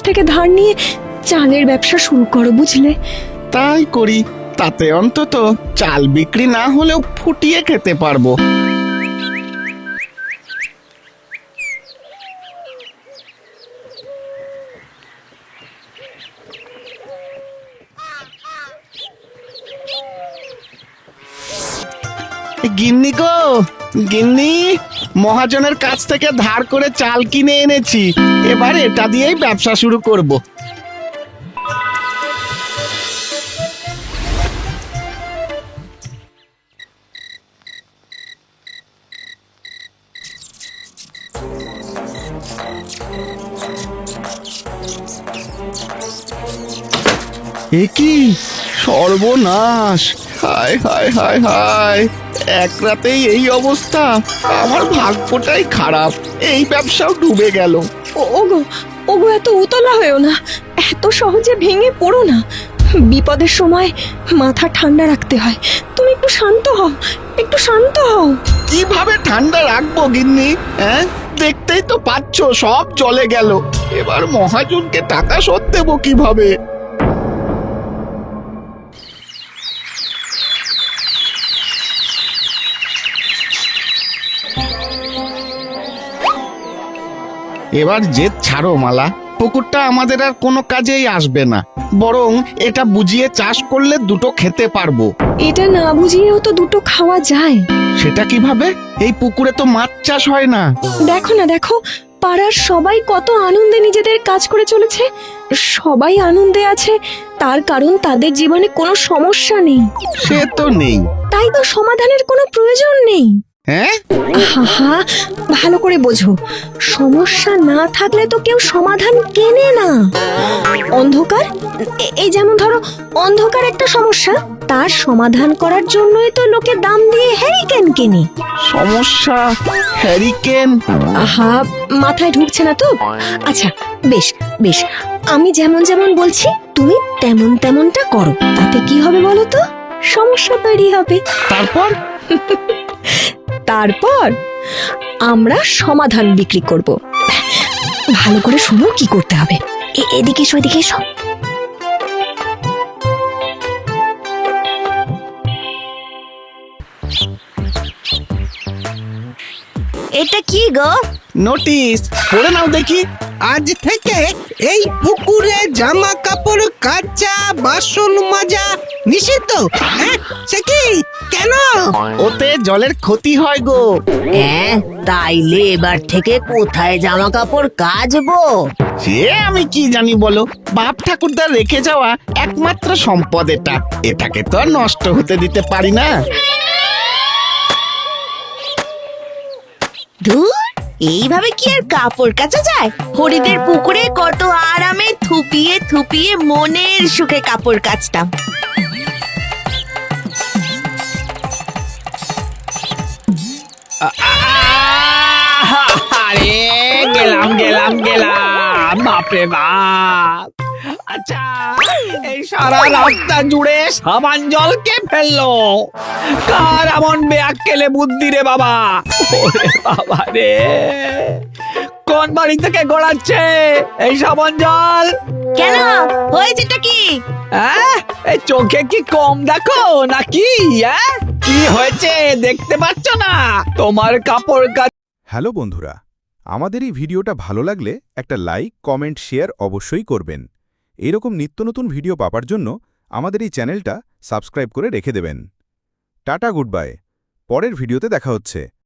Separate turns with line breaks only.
থেকে ধার নিয়ে চালের ব্যবসা শুরু করো, বুঝলে?
তাই করি, তাতে অন্তত চাল বিক্রি না হলেও ফুটিয়ে খেতে পারব। গিন্নি গো, গিন্নি, মহাজনের কাছ থেকে ধার করে চাল কিনে এনেছি। এবার এটা দিয়েই ব্যবসা শুরু করব। এ কি? সর্বনাশ! হায় হায় হায় হায়। এক রাতেই এই অবস্থা। আমার ভাগ্যটাই খারাপ। এই ব্যবসাও ডুবে গেল।
ও- ওগো ওগো এত উতলা হয়েও না। এত সহজে ভেঙে পড়ো না। বিপদের সময় মাথা ঠান্ডা রাখতে হয়। তুমি একটু শান্ত হও। একটু শান্ত হও।
কীভাবে ঠান্ডা রাখব গিন্নি? হ্যাঁ? দেখতেই তো পাচ্ছ সব চলে গেল। এবার মহাজনকে টাকা শোধ দেবো কীভাবে? এবার জেদ ছাড়ো মালা। পুকুরটা আমাদের আর কোনো কাজেই আসবে না। বরং এটা বুঝিয়ে চাষ করলে দুটো খেতে পারব।
এটা না বুঝিয়েও তো দুটো খাওয়া যায়।
সেটা কীভাবে? এই পুকুরে তো মাছ চাষ হয় না।
দেখো না দেখো পাড়ার সবাই কত আনন্দে নিজেদের কাজ করে চলেছে। সবাই আনন্দে আছে তার কারণ তাদের জীবনে কোনো সমস্যা নেই।
সে তো নেই।
তাই তো সমাধানের কোনো প্রয়োজন নেই।
হ্যাঁ?
আহা ভালো করে বোঝো। সমস্যা না থাকলে তো কেউ সমাধান কেনে না। অন্ধকার? এ- এই যেমন ধরো অন্ধকার একটা সমস্যা তার সমাধান করার জন্যই তো লোকে দাম দিয়ে হ্যারিকেন কেনে।
সমস্যা? হ্যারিকেন
আহা মাথায় ঢুকছে না তো? আচ্ছা বেশ বেশ আমি যেমন যেমন বলছি তুমি তেমন তেমনটা করো। তাতে কি হবে বলো তো? সমস্যা তৈরি হবে।
তারপর?
তারপর আমরা সমাধান বিক্রি করব। ভালো করে শুনো কি করতে হবে। এদিকে এসো এদিকে এসো।
এটা কি গো?
নোটিশ পড়ে নাও দেখি।
আজ থেকে এই পুকুরে জামা কাপড় কাচা বাসন মাজা নিষিদ্ধ। হ্যাঁ সে কি? কেন?
ওতে জলের ক্ষতি হয় গো।
হ্যাঁ তাইলে এবার থেকে কোথায় জামা কাপড় কাচবো?
সে আমি কি জানি বলো? বাপ ঠাকুরদা রেখে যাওয়া একমাত্র সম্পদ এটা। এটাকে তো আর নষ্ট হতে দিতে পারি না।
ধুর এইভাবে কি আর কাপড় কাচা যায়? হরিদের পুকুরে কত আরামে থুপিয়ে থুপিয়ে মনের সুখে কাপড় কাচতাম।
আরে গেলাম গেলাম গেলাম। বাপরে বাপ। আচ্ছা এই সারা রাস্তা জুড়ে সাবান জল কে ফেলল? কার এমন বেয়াক্কেলে বুদ্ধি রে বাবা? ওরে বাবা রে। কোন বাড়ি থেকে গড়াচ্ছে এই সাবান জল?
কেন? হয়েছেটা কি?
হ্যাঁ? এই চোখে কি কম দেখো নাকি হ্যাঁ? কি হয়েছে? দেখতে পাচ্ছ না? তোমার কাপড়
হ্যালো বন্ধুরা, আমাদের এই ভিডিওটা ভালো লাগলে একটা লাইক, কমেন্ট, শেয়ার অবশ্যই করবেন। এরকম নিত্য নতুন ভিডিও পাবার জন্য আমাদের এই চ্যানেলটা সাবস্ক্রাইব করে রেখে দেবেন। টাটা গুড বাই পরের ভিডিওতে দেখা হচ্ছে।